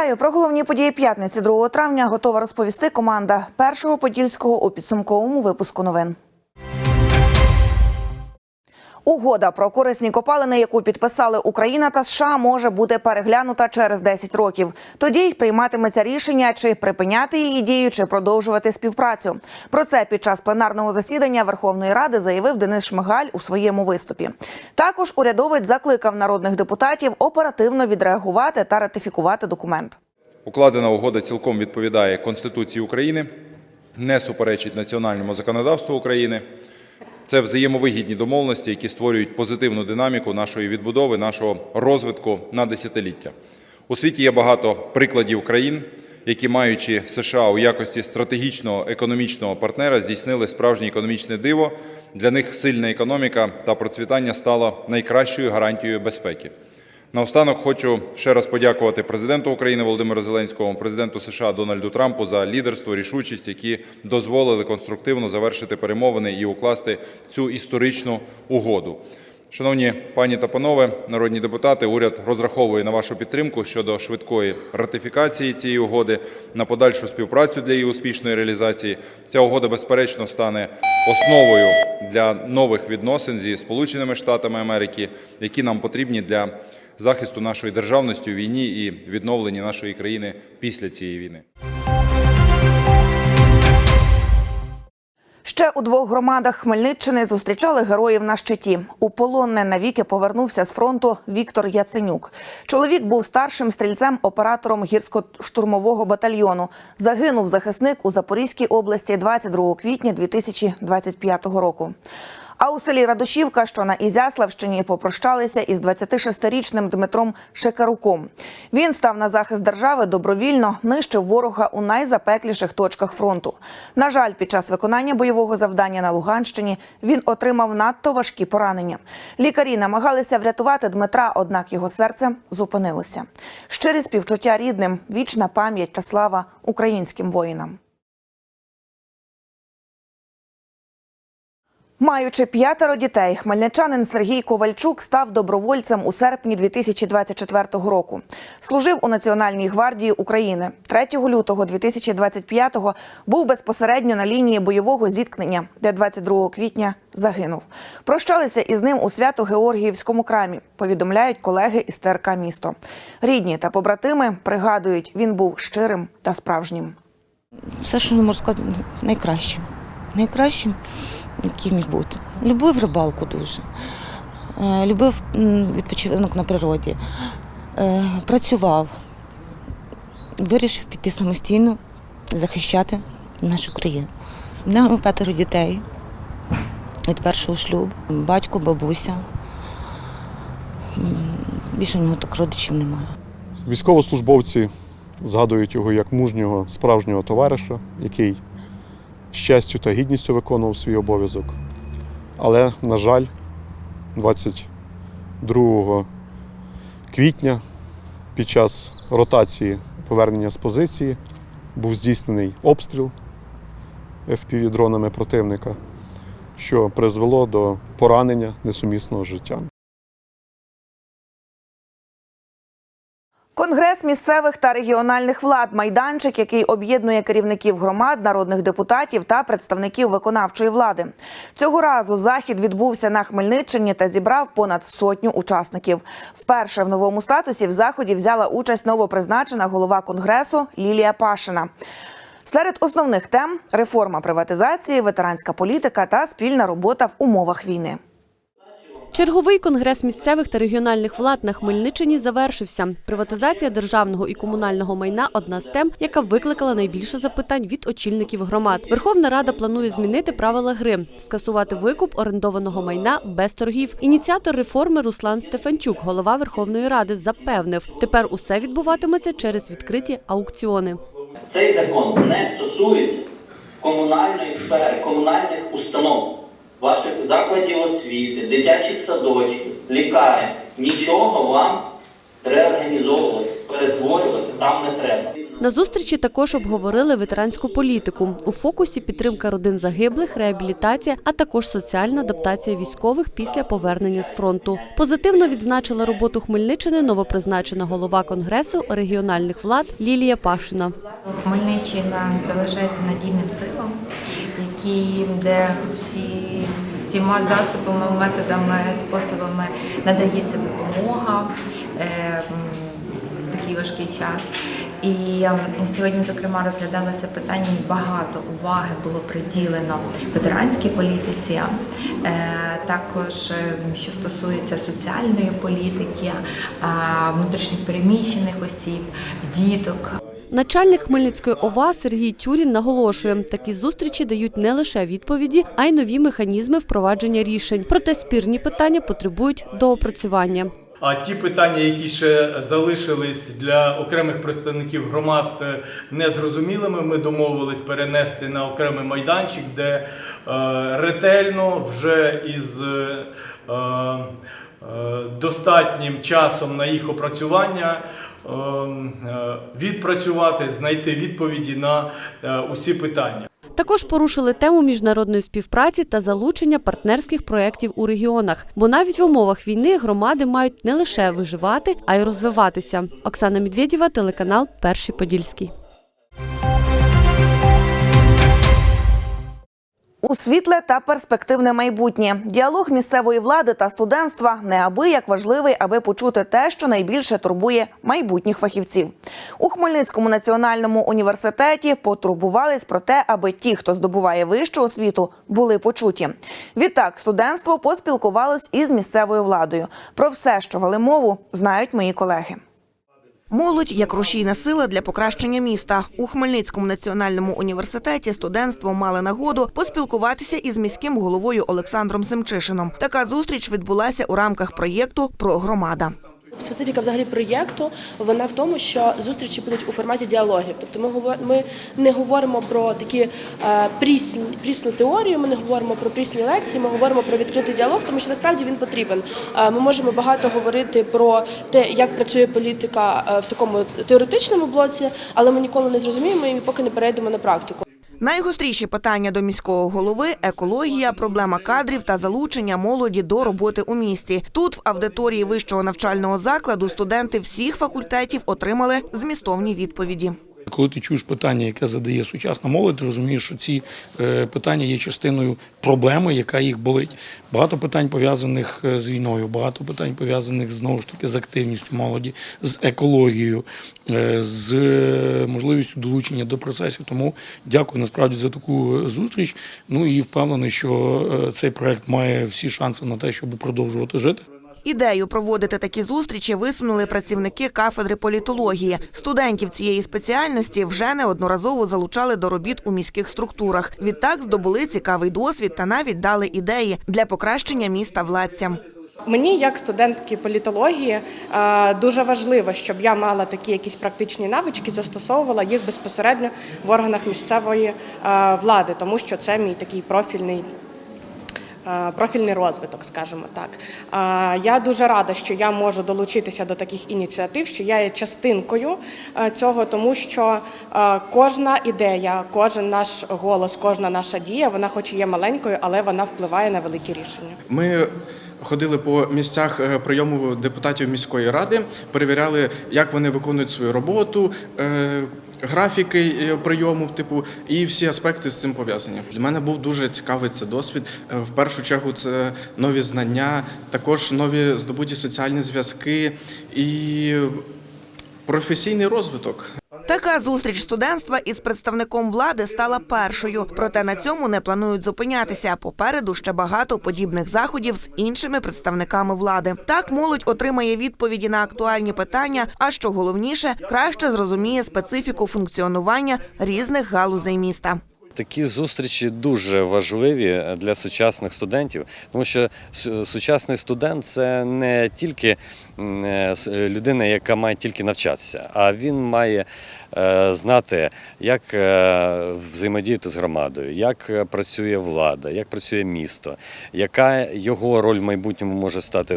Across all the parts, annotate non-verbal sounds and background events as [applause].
Вітаю про головні події п'ятниці 2 травня. Готова розповісти команда першого подільського у підсумковому випуску новин. Угода про корисні копалини, яку підписали Україна та США, може бути переглянута через 10 років. Тоді прийматиметься рішення, чи припиняти її дію, чи продовжувати співпрацю. Про це під час пленарного засідання Верховної Ради заявив Денис Шмигаль у своєму виступі. Також урядовець закликав народних депутатів оперативно відреагувати та ратифікувати документ. Укладена угода цілком відповідає Конституції України, не суперечить національному законодавству України. Це взаємовигідні домовленості, які створюють позитивну динаміку нашої відбудови, нашого розвитку на десятиліття. У світі є багато прикладів країн, які, маючи США у якості стратегічного економічного партнера, здійснили справжнє економічне диво. Для них сильна економіка та процвітання стало найкращою гарантією безпеки. Наостанок хочу ще раз подякувати президенту України Володимиру Зеленському, президенту США Дональду Трампу за лідерство, рішучість, які дозволили конструктивно завершити перемовини і укласти цю історичну угоду. Шановні пані та панове, народні депутати, уряд розраховує на вашу підтримку щодо швидкої ратифікації цієї угоди, на подальшу співпрацю для її успішної реалізації. Ця угода, безперечно, стане основою для нових відносин зі Сполученими Штатами Америки, які нам потрібні для захисту нашої державності у війні і відновлення нашої країни після цієї війни. Ще у двох громадах Хмельниччини зустрічали героїв на щиті. У полонне навіки повернувся з фронту Віктор Яценюк. Чоловік був старшим стрільцем-оператором гірсько-штурмового батальйону. Загинув захисник у Запорізькій області 22 квітня 2025 року. А у селі Радошівка, що на Ізяславщині, попрощалися із 26-річним Дмитром Шекаруком. Він став на захист держави добровільно, нищив ворога у найзапекліших точках фронту. На жаль, під час виконання бойового завдання на Луганщині він отримав надто важкі поранення. Лікарі намагалися врятувати Дмитра, однак його серце зупинилося. Щирі співчуття рідним, вічна пам'ять та слава українським воїнам. Маючи п'ятеро дітей, хмельничанин Сергій Ковальчук став добровольцем у серпні 2024 року. Служив у Національній гвардії України. 3 лютого 2025-го був безпосередньо на лінії бойового зіткнення, де 22 квітня загинув. Прощалися із ним у Свято-Георгіївському крамі. Повідомляють колеги із ТРК місто. Рідні та побратими пригадують, він був щирим та справжнім. все, що не можу сказати, найкращим. Найкращим, який бути. Любив рибалку дуже, е, любив відпочинок на природі, Е, працював, вирішив піти самостійно захищати нашу країну. У мене п'ятеро дітей від першого шлюбу, батько, бабуся. Більше нього так родичів немає. Військовослужбовці згадують його як мужнього справжнього товариша, який з честю та гідністю виконував свій обов'язок. Але, на жаль, 22 квітня під час ротації повернення з позиції був здійснений обстріл FPV-дронами противника, що призвело до поранення несумісного з Конгрес місцевих та регіональних влад майданчик, який об'єднує керівників громад, народних депутатів та представників виконавчої влади. Цього разу захід відбувся на Хмельниччині та зібрав понад сотню учасників. Вперше в новому статусі в заході взяла участь новопризначена голова конгресу Лілія Пашина. Серед основних тем реформа приватизації, ветеранська політика та спільна робота в умовах війни. Черговий конгрес місцевих та регіональних влад на Хмельниччині завершився. Приватизація державного і комунального майна одна з тем, яка викликала найбільше запитань від очільників громад. Верховна Рада планує змінити правила гри, скасувати викуп орендованого майна без торгів. Ініціатор реформи Руслан Стефанчук, голова Верховної Ради, запевнив, тепер усе відбуватиметься через відкриті аукціони. Цей закон не стосується комунальної сфери, комунальних установ, ваших закладів освіти, дитячих садочків, лікарень. Нічого вам реорганізовувати, перетворювати там не треба. На зустрічі також обговорили ветеранську політику. У фокусі підтримка родин загиблих, реабілітація, а також соціальна адаптація військових після повернення з фронту. Позитивно відзначила роботу Хмельниччини новопризначена голова конгресу регіональних влад Лілія Пашина. Хмельниччина залишається надійним тилом, який де всі, всіма засобами, методами, способами надається допомога е, в такий важкий час. І е, сьогодні, зокрема, розглядалося питання, багато уваги було приділено ветеранській політиці, е, також е, що стосується соціальної політики, е, внутрішніх переміщених осіб, діток, Начальник Хмельницької ОВА Сергій Тюрін наголошує, такі зустрічі дають не лише відповіді, а й нові механізми впровадження рішень. Проте спірні питання потребують доопрацювання. А ті питання, які ще залишились для окремих представників громад е, незрозумілими, ми домовились перенести на окремий майданчик, де е, ретельно вже із е, достатнім часом на їх опрацювання відпрацювати, знайти відповіді на е, усі питання. Також порушили тему міжнародної співпраці та залучення партнерських проєктів у регіонах. Бо навіть в умовах війни громади мають не лише виживати, а й розвиватися. Оксана Медведєва, телеканал Перший Подільський. У світле та перспективне майбутнє діалог місцевої влади та студентства неабияк важливий, аби почути те, що найбільше турбує майбутніх фахівців. У Хмельницькому національному університеті потурбувались про те, аби ті, хто здобуває вищу освіту, були почуті. Відтак, студентство поспілкувалось із місцевою владою. Про все, що вели мову, знають мої колеги. Молодь як рушійна сила для покращення міста у Хмельницькому національному університеті студентство мали нагоду поспілкуватися із міським головою Олександром Семчишином. Така зустріч відбулася у рамках проєкту про громада. Специфіка взагалі проєкту вона в тому, що зустрічі будуть у форматі діалогів. Тобто ми ми не говоримо про такі е, прісні, прісну теорію, ми не говоримо про прісні лекції, ми говоримо про відкритий діалог, тому що насправді він потрібен. Е, Ми можемо багато говорити про те, як працює політика е, в такому теоретичному блоці, але ми ніколи не зрозуміємо і поки не перейдемо на практику. Найгостріші питання до міського голови екологія, проблема кадрів та залучення молоді до роботи у місті. Тут, в аудиторії вищого навчального закладу, студенти всіх факультетів отримали змістовні відповіді. Коли ти чуєш питання, яке задає сучасна молодь, ти розумієш, що ці е, питання є частиною проблеми, яка їх болить. Багато питань пов'язаних е, з війною, багато питань пов'язаних знову ж таки з активністю молоді, з екологією, е, з можливістю долучення до процесів. Тому дякую насправді за таку зустріч. Ну і впевнений, що цей проект має всі шанси на те, щоб продовжувати жити. Ідею проводити такі зустрічі висунули працівники кафедри політології. Студентів цієї спеціальності вже неодноразово залучали до робіт у міських структурах. Відтак здобули цікавий досвід та навіть дали ідеї для покращення міста владцям. Мені, як студентки політології, е, дуже важливо, щоб я мала такі якісь практичні навички, застосовувала їх безпосередньо в органах місцевої е, влади, тому що це мій такий профільний. Е, Профільний розвиток, скажімо так. Е, Я дуже рада, що я можу долучитися до таких ініціатив, що я є частинкою е, цього, тому що кожна ідея, кожен наш голос, кожна наша дія, вона хоч і є маленькою, але вона впливає на великі рішення. Ми ходили по місцях прийому депутатів міської ради, перевіряли, як вони виконують свою роботу. Графіки е, прийому, типу, і всі аспекти з цим пов'язані. Для мене був дуже цікавий це досвід. Е, В першу чергу, це нові знання, також нові здобуті соціальні зв'язки і професійний розвиток. Така зустріч студентства із представником влади стала першою. Проте на цьому не планують зупинятися. Попереду ще багато подібних заходів з іншими представниками влади. Так молодь отримає відповіді на актуальні питання. А що головніше, краще зрозуміє специфіку функціонування різних галузей міста. Такі зустрічі дуже важливі для сучасних студентів, тому що сучасний студент це не тільки е, людина, яка має тільки навчатися, а він має е, знати, як е, взаємодіяти з громадою, як працює влада, як працює місто, яка його роль в майбутньому може стати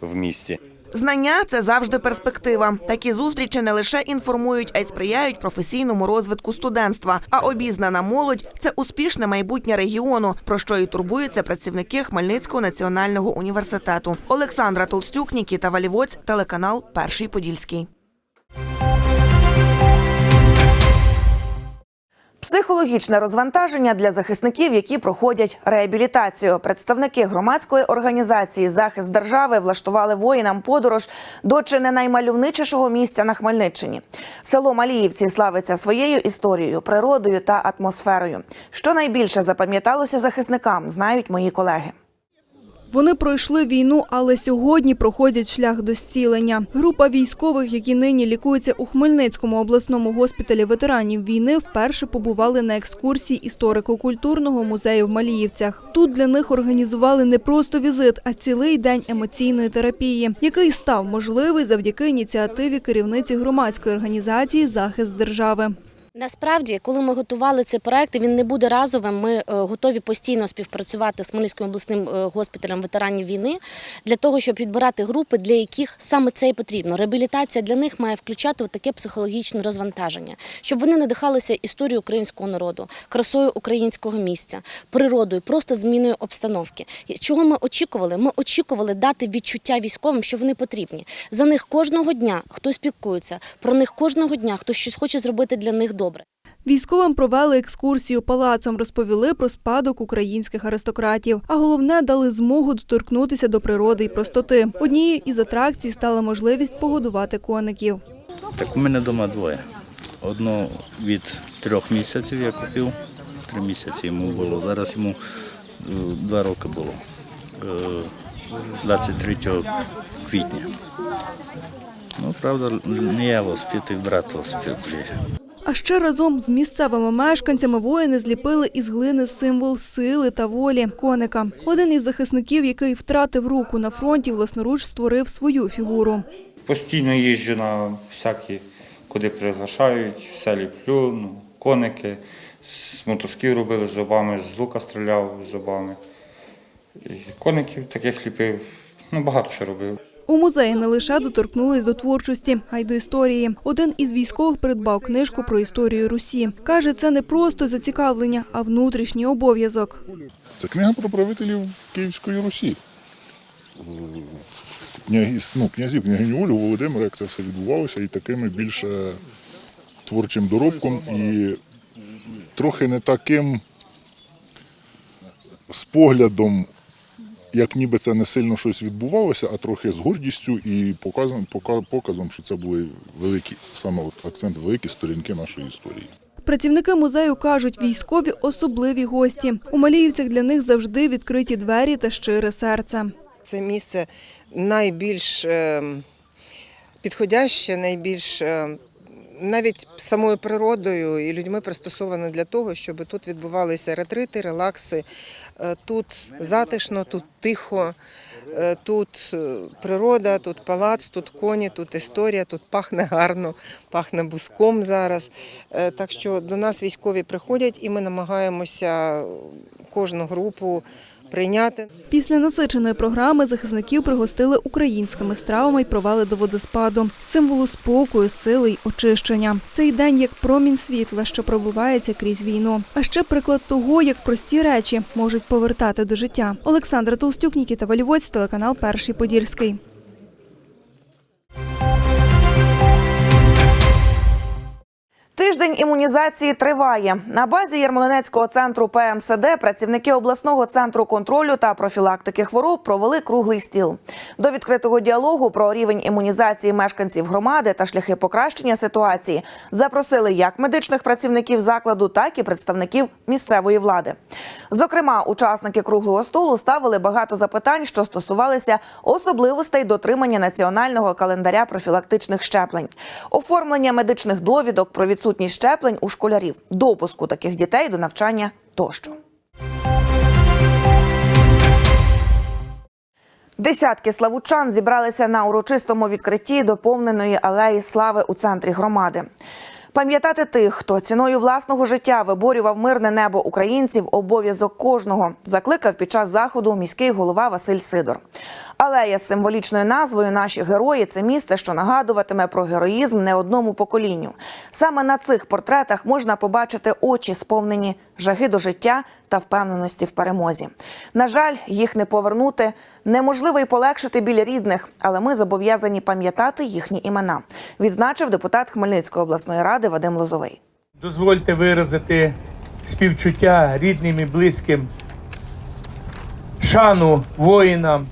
в місті. Знання це завжди перспектива. Такі зустрічі не лише інформують, а й сприяють професійному розвитку студентства. А обізнана молодь це успішне майбутнє регіону, про що і турбуються працівники Хмельницького національного університету. Олександра Толстюк, Нікіта Валівоць, телеканал Перший Подільський. Психологічне розвантаження для захисників, які проходять реабілітацію. Представники громадської організації Захист держави влаштували воїнам подорож до чи не наймальовничішого місця на Хмельниччині. Село Маліївці славиться своєю історією, природою та атмосферою. Що найбільше запам'яталося захисникам, знають мої колеги. Вони пройшли війну, але сьогодні проходять шлях до зцілення. Група військових, які нині лікуються у Хмельницькому обласному госпіталі ветеранів війни, вперше побували на екскурсії історико-культурного музею в Маліївцях. Тут для них організували не просто візит, а цілий день емоційної терапії, який став можливий завдяки ініціативі керівниці громадської організації Захист держави. Насправді, коли ми готували цей проект, він не буде разовим. Ми е, готові постійно співпрацювати з Хмельницьким обласним е, госпіталем ветеранів війни для того, щоб підбирати групи, для яких саме це і потрібно. Реабілітація для них має включати таке психологічне розвантаження, щоб вони надихалися історією українського народу, красою українського місця, природою, просто зміною обстановки. Чого ми очікували? Ми очікували дати відчуття військовим, що вони потрібні. За них кожного дня хтось піклується, про них кожного дня хтось щось хоче зробити для них добре. Військовим провели екскурсію палацом, розповіли про спадок українських аристократів. А головне дали змогу доторкнутися до природи і простоти. Однією із атракцій стала можливість погодувати коників. Так у мене вдома двоє. Одну від трьох місяців я купив, три місяці йому було. Зараз йому е, два роки було. Е, 23 квітня. Ну, правда, не я воспитив, брат воспитує. А ще разом з місцевими мешканцями воїни зліпили із глини символ сили та волі коника. Один із захисників, який втратив руку на фронті, власноруч створив свою фігуру. Постійно їжджу на всякі, куди приглашають, все ліплю, ну, коники, з мотузків робили зубами, з лука стріляв зубами. І коників таких ліпив, ну багато що робив. У музеї не лише доторкнулись до творчості, а й до історії. Один із військових придбав книжку про історію Русі. Каже, це не просто зацікавлення, а внутрішній обов'язок. Це книга про правителів Київської Русі. Ну, князів, княгиню Олю, Володимира, як це все відбувалося, і такими більше творчим доробком, і трохи не таким з поглядом, як ніби це не сильно щось відбувалося, а трохи з гордістю і показом, показом, що це були великі, саме от акцент великі сторінки нашої історії. Працівники музею кажуть, військові особливі гості. У Маліївцях для них завжди відкриті двері та щире серце. Це місце найбільш е, підходяще, найбільш е, навіть самою природою і людьми пристосоване для того, щоб тут відбувалися ретрити, релакси. Е, Тут затишно, тут тихо, е, тут е, природа, тут палац, тут коні, тут історія, тут пахне гарно, пахне буском зараз. Так що до нас військові приходять і ми намагаємося кожну групу прийняти. Після насиченої програми захисників пригостили українськими стравами й провели до водоспаду, символу спокою, сили й очищення. Цей день як промінь світла, що пробувається крізь війну. А ще приклад того, як прості речі можуть повертати до життя. Олександра Толстюк, Нікіта Валівоць, телеканал Перший Подільський. Тиждень імунізації триває. На базі Ярмолинецького центру ПМСД працівники обласного центру контролю та профілактики хвороб провели круглий стіл. До відкритого діалогу про рівень імунізації мешканців громади та шляхи покращення ситуації запросили як медичних працівників закладу, так і представників місцевої влади. Зокрема, учасники круглого столу ставили багато запитань, що стосувалися особливостей дотримання національного календаря профілактичних щеплень, оформлення медичних довідок про відсутність щеплень у школярів, допуску таких дітей до навчання тощо. Десятки славучан зібралися на урочистому відкритті доповненої алеї слави у центрі громади. Пам'ятати тих, хто ціною власного життя виборював мирне небо українців, обов'язок кожного, закликав під час заходу міський голова Василь Сидор. Алея з символічною назвою Наші герої це місце, що нагадуватиме про героїзм не одному поколінню. Саме на цих портретах можна побачити очі, сповнені жаги до життя та впевненості в перемозі. На жаль, їх не повернути неможливо й полегшити біля рідних, але ми зобов'язані пам'ятати їхні імена, відзначив депутат Хмельницької обласної ради Вадим Лозовий. Дозвольте виразити співчуття рідним і близьким, шану воїнам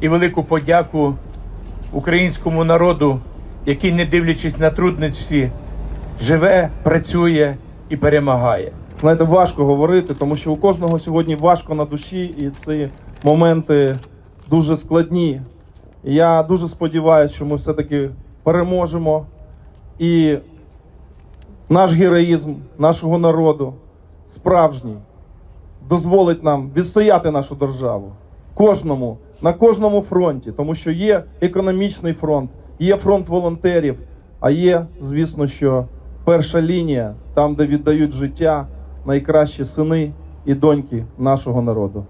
і велику подяку українському народу, який, не дивлячись на трудності, живе, працює і перемагає. Знаєте, важко говорити, тому що у кожного сьогодні важко на душі, і ці моменти дуже складні. І Я дуже сподіваюся, що ми все-таки переможемо. І наш героїзм нашого народу справжній дозволить нам відстояти нашу державу кожному на кожному фронті, тому що є економічний фронт, є фронт волонтерів, а є, звісно, що перша лінія, там, де віддають життя найкращі сини і доньки нашого народу.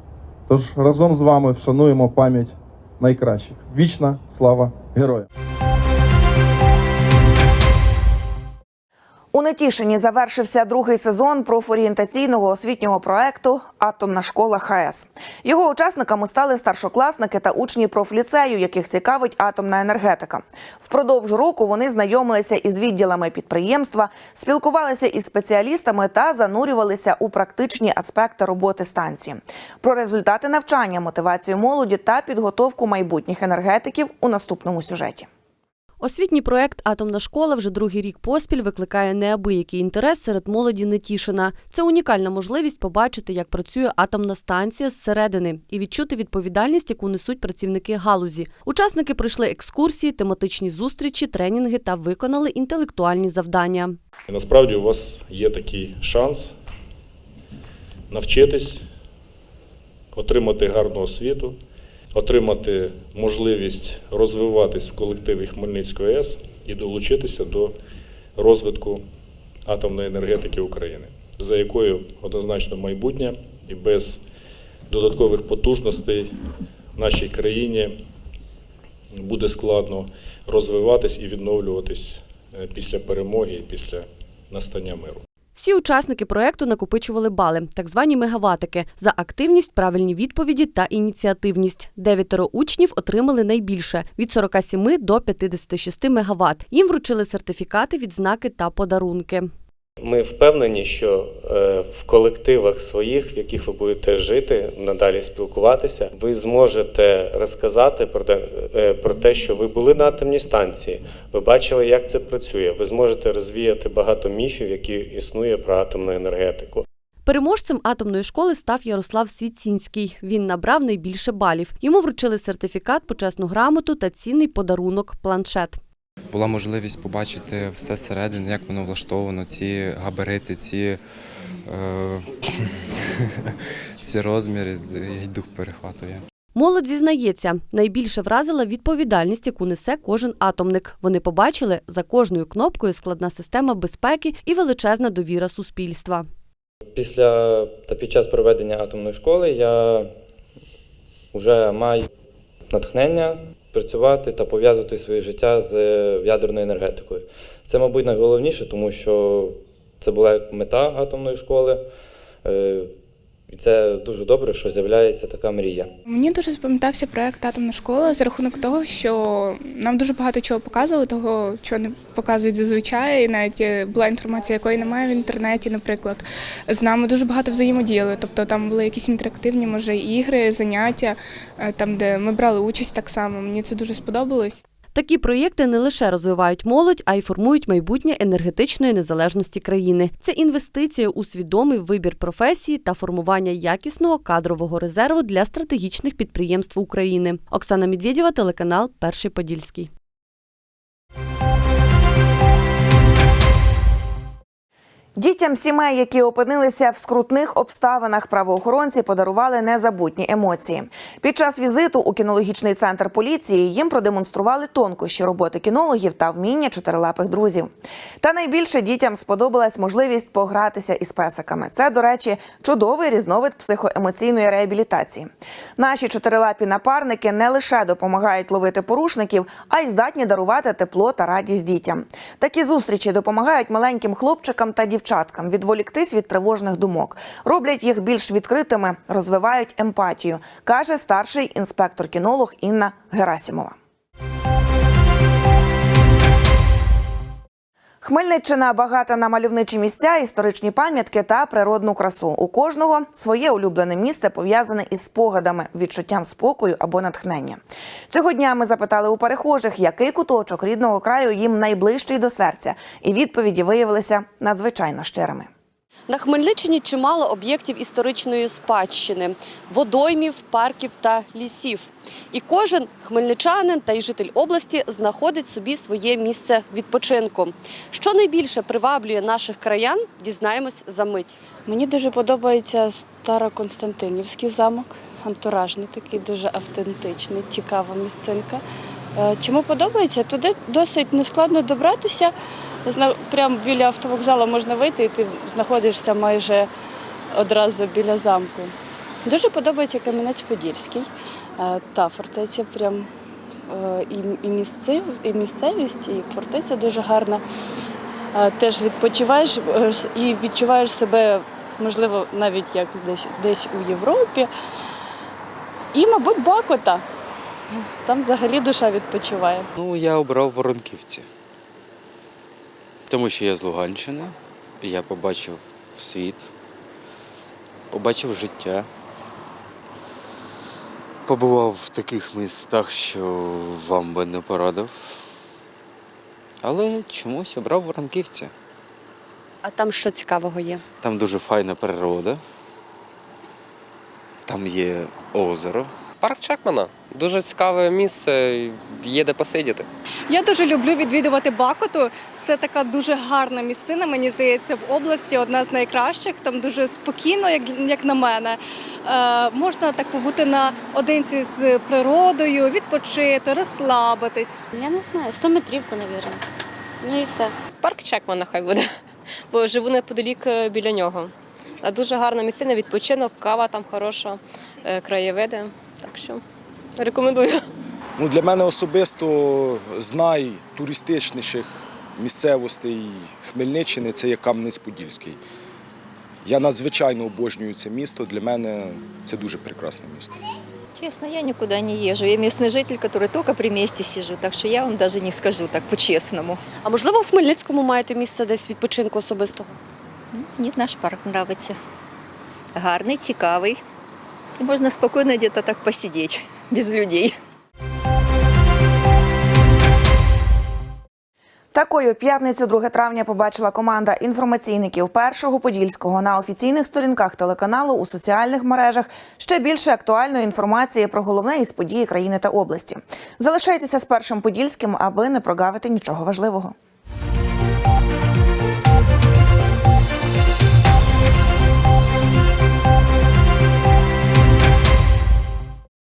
Тож разом з вами вшануємо пам'ять найкращих. Вічна слава героям! У Нетішині завершився другий сезон профорієнтаційного освітнього проекту Атомна школа ХАЕС. Його учасниками стали старшокласники та учні профліцею, яких цікавить атомна енергетика. Впродовж року вони знайомилися із відділами підприємства, спілкувалися із спеціалістами та занурювалися у практичні аспекти роботи станції. Про результати навчання, мотивацію молоді та підготовку майбутніх енергетиків у наступному сюжеті. Освітній проект Атомна школа вже другий рік поспіль викликає неабиякий інтерес серед молоді Нетішина. Це унікальна можливість побачити, як працює атомна станція зсередини і відчути відповідальність, яку несуть працівники галузі. Учасники пройшли екскурсії, тематичні зустрічі, тренінги та виконали інтелектуальні завдання. Насправді у вас є такий шанс навчитись, отримати гарну освіту, отримати можливість розвиватись в колективі Хмельницької АЕС і долучитися до розвитку атомної енергетики України, за якою однозначно майбутнє і без додаткових потужностей нашій країні буде складно розвиватись і відновлюватись е, після перемоги і після настання миру. Всі учасники проекту накопичували бали, так звані мегаватики, за активність, правильні відповіді та ініціативність. Дев'ятеро учнів отримали найбільше від 47 до 56 мегаватт. Їм вручили сертифікати, відзнаки та подарунки. Ми впевнені, що е, в колективах своїх, в яких ви будете жити, надалі спілкуватися, ви зможете розказати про те, е, про те, що ви були на атомній станції, ви бачили, як це працює. Ви зможете розвіяти багато міфів, які існує про атомну енергетику. Переможцем атомної школи став Ярослав Свіцінський. Він набрав найбільше балів. Йому вручили сертифікат, почесну грамоту та цінний подарунок планшет. Була можливість побачити все зсередини, як воно влаштовано, ці габарити, ці, е, [laughs] ці розміри, і дух перехватує. Молодь зізнається, найбільше вразила відповідальність, яку несе кожен атомник. Вони побачили за кожною кнопкою складна система безпеки і величезна довіра суспільства. Після та під час проведення атомної школи я вже маю натхнення працювати та пов'язувати своє життя з ядерною енергетикою. Це, мабуть, найголовніше, тому що це була мета атомної школи. І це дуже добре, що з'являється така мрія. Мені дуже запам'ятався проект Атомна школа за рахунок того, що нам дуже багато чого показували, того, чого не показують зазвичай. І навіть була інформація, якої немає в інтернеті, наприклад. З нами дуже багато взаємодіяли. Тобто там були якісь інтерактивні, може, ігри, заняття, е, там, де ми брали участь так само. Мені це дуже сподобалось. Такі проєкти не лише розвивають молодь, а й формують майбутнє енергетичної незалежності країни. Це інвестиція у свідомий вибір професії та формування якісного кадрового резерву для стратегічних підприємств України. Оксана Медведєва, телеканал Перший Подільський. Дітям сімей, які опинилися в скрутних обставинах, правоохоронці подарували незабутні емоції. Під час візиту у кінологічний центр поліції їм продемонстрували тонкощі роботи кінологів та вміння чотирилапих друзів. Та найбільше дітям сподобалась можливість погратися із песиками. Це, до речі, чудовий різновид психоемоційної реабілітації. Наші чотирилапі напарники не лише допомагають ловити порушників, а й здатні дарувати тепло та радість дітям. Такі зустрічі допомагають маленьким хлопчикам та дівчаткам відволіктись від тривожних думок, роблять їх більш відкритими, розвивають емпатію, каже старший інспектор-кінолог Інна Герасімова. Хмельниччина багата на мальовничі місця, історичні пам'ятки та природну красу. У кожного своє улюблене місце пов'язане із спогадами, відчуттям спокою або натхнення. Цього дня ми запитали у перехожих, який куточок рідного краю їм найближчий до серця, і відповіді виявилися надзвичайно щирими. На Хмельниччині чимало об'єктів історичної спадщини, водоймів, парків та лісів. І кожен хмельничанин та й житель області знаходить собі своє місце відпочинку. Що найбільше приваблює наших краян, дізнаємось за мить. Мені дуже подобається Староконстантинівський замок, антуражний такий, дуже автентичний, цікава місцинка. Е, Чому подобається? Туди досить нескладно добратися. Прямо біля автовокзалу можна вийти, і ти знаходишся майже одразу біля замку. Дуже подобається Кам'янець-Подільський. Е, Та фортеця прям е, і, і, місцев, і місцевість, і фортеця дуже гарна. Теж відпочиваєш і відчуваєш себе, можливо, навіть як десь, десь у Європі. І, мабуть, Бакота. Там взагалі душа відпочиває. Ну, я обрав Воронківці. Тому що я з Луганщини, я побачив світ, побачив життя. Побував в таких містах, що вам би не порадив. Але чомусь обрав Воронківці. А там що цікавого є? Там дуже файна природа. Там є озеро. Парк Чекмана. Дуже цікаве місце, є де посидіти. Я дуже люблю відвідувати Бакоту. Це така дуже гарна місцина, мені здається, в області одна з найкращих. Там дуже спокійно, як, як на мене. Е, можна так побути наодинці з природою, відпочити, розслабитись. Я не знаю, 100 метрівку, навірно. Ну і все. Парк Чекмана хай буде, [laughs] бо живу неподалік е, біля нього. Дуже гарна місцина, відпочинок, кава там хороша, е, краєвиди. Так що рекомендую. Ну, для мене особисто з найтуристичніших місцевостей Хмельниччини це є Кам'янець-Подільський. Я надзвичайно обожнюю це місто. Для мене це дуже прекрасне місто. Честно, я никуда не езжу. Я местный житель, который только при месте сижу, так что я вам даже не скажу так по-честному. А можливо, в Хмельницькому маєте місце десь відпочинку особистого? Мені наш парк нравится. Гарний, цікавий. І можна спокійно десь так посидіти, [laughs] без людей. Такою п'ятницю 2 травня побачила команда інформаційників першого подільського на офіційних сторінках телеканалу у соціальних мережах ще більше актуальної інформації про головне із події країни та області. Залишайтеся з першим подільським, аби не прогавити нічого важливого.